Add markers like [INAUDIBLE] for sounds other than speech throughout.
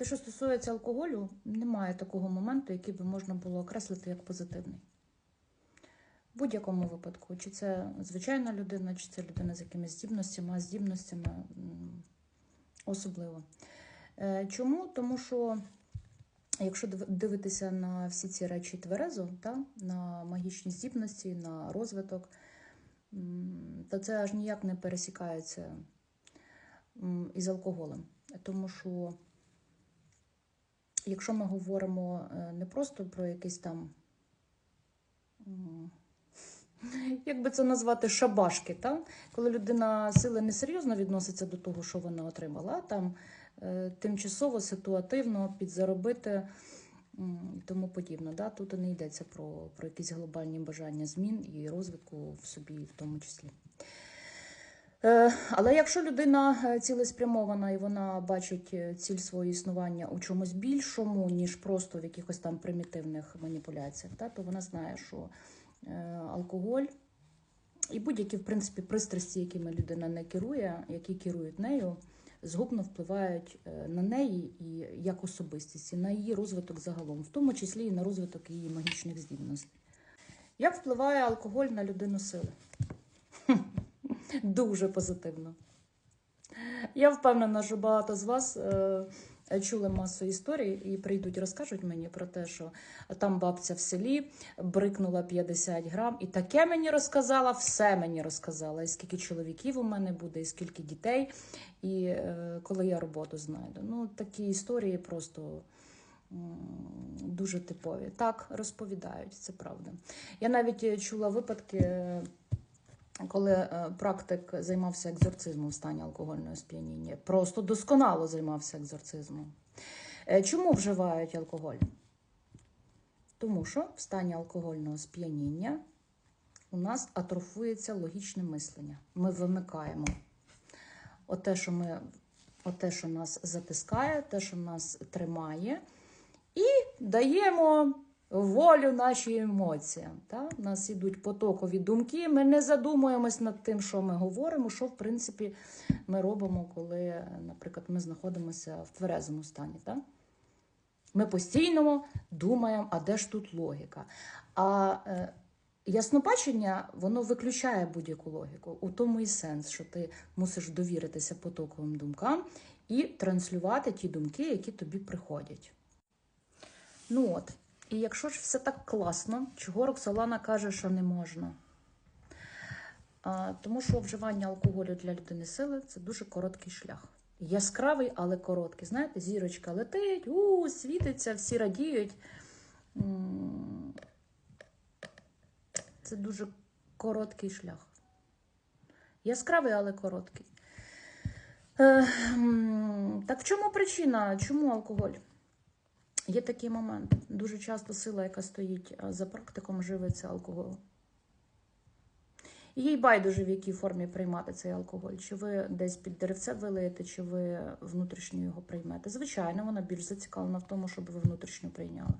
Те, що стосується алкоголю, немає такого моменту, який би можна було окреслити як позитивний. В будь-якому випадку, чи це звичайна людина, чи це людина з якимись здібностями, а здібностями особливо. Е, Чому? Тому що якщо дивитися на всі ці речі тверезо, та, на магічні здібності, на розвиток, то це аж ніяк не пересікається із алкоголем. Тому що якщо ми говоримо е, не просто про якийсь там, [LAUGHS] як би це назвати, шабашки, та? коли людина сили несерйозно відноситься до того, що вона отримала, там е, тимчасово, ситуативно підзаробити і тому подібне. Да? Тут і не йдеться про, про якісь глобальні бажання змін і розвитку в собі, в тому числі. Е, Але якщо людина е, цілеспрямована і вона бачить е, ціль свого існування у чомусь більшому, ніж просто в якихось там примітивних маніпуляціях, то вона знає, що алкоголь і будь-які, в принципі, пристрасті, якими людина не керує, які керують нею, згубно впливають на неї і як особистість, і на її розвиток загалом, в тому числі і на розвиток її магічних здібностей. Як впливає алкоголь на людину сили? Дуже позитивно. Я впевнена, що багато з вас е, чули масу історій і прийдуть, розкажуть мені про те, що там бабця в селі брикнула 50 грам, і таке мені розказала, все мені розказала. І скільки чоловіків у мене буде, і скільки дітей, і е, коли я роботу знайду. Ну, такі історії просто. Дуже типові. Так, розповідають, це правда. Я навіть е, чула випадки, коли е, практик займався екзорцизмом в стані алкогольного сп'яніння. Просто досконало займався екзорцизмом. Е, Чому вживають алкоголь? Тому що в стані алкогольного сп'яніння у нас атрофується логічне мислення. Ми вимикаємо оте, що, ми, оте, що нас затискає, те, що нас тримає, і даємо волю нашим емоціям. Та? У нас ідуть потокові думки, ми не задумуємось над тим, що ми говоримо, що в принципі ми робимо, коли, наприклад, ми знаходимося в тверезому стані. Та? Ми постійно думаємо, а де ж тут логіка? А е, яснобачення воно виключає будь-яку логіку. У тому і сенс, що ти мусиш довіритися потоковим думкам і транслювати ті думки, які тобі приходять. Ну от, і якщо ж все так класно, чого Роксолана каже, що не можна? А, тому що вживання алкоголю для людини сили це дуже короткий шлях. Яскравий, але короткий. Знаєте, зірочка летить, у, світиться, всі радіють. Це дуже короткий шлях. Яскравий, але короткий. Е, так в чому причина? Чому алкоголь? Є такий момент. Дуже часто сила, яка стоїть за практиком, живиться алкоголем. Їй байдуже, в якій формі приймати цей алкоголь. Чи ви десь під деревце вилиєте, чи ви внутрішньо його приймете. Звичайно, вона більш зацікавлена в тому, щоб ви внутрішньо прийняли.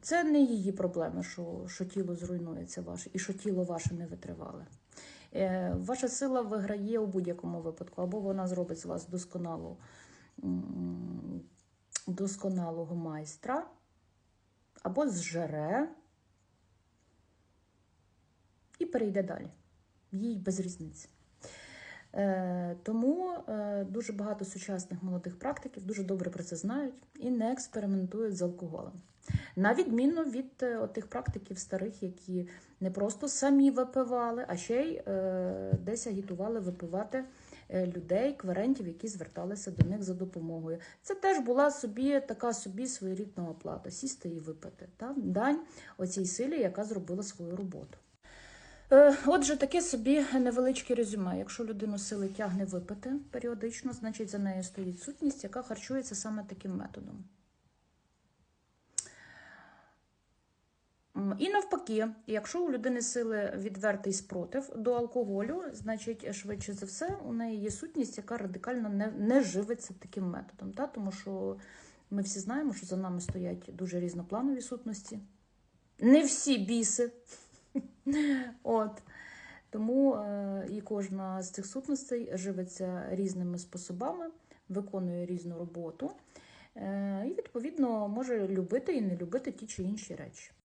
Це не її проблема, що, що тіло зруйнується ваше, і що тіло ваше не витривале. Е, Ваша сила виграє у будь-якому випадку, або вона зробить з вас досконалу, досконалого майстра, або зжере і перейде далі. Їй без різниці. Е, Тому е, дуже багато сучасних молодих практиків дуже добре про це знають і не експериментують з алкоголем. На відміну від е, тих практиків старих, які не просто самі випивали, а ще й десь агітували випивати людей, кверентів, які зверталися до них за допомогою. Це теж була собі така собі своєрідна оплата сісти і випити. Та? Дань оцій силі, яка зробила свою роботу. Е, Отже, таке собі невеличке резюме. Якщо людину сили тягне випити періодично, значить за нею стоїть сутність, яка харчується саме таким методом. І навпаки, якщо у людини сили відвертий спротив до алкоголю, значить, швидше за все, у неї є сутність, яка радикально не, не живиться таким методом. Та? Тому що ми всі знаємо, що за нами стоять дуже різнопланові сутності. Не всі біси. [LAUGHS] От. Тому е, і кожна з цих сутностей живиться різними способами, виконує різну роботу. Е, І, відповідно, може любити і не любити ті чи інші речі.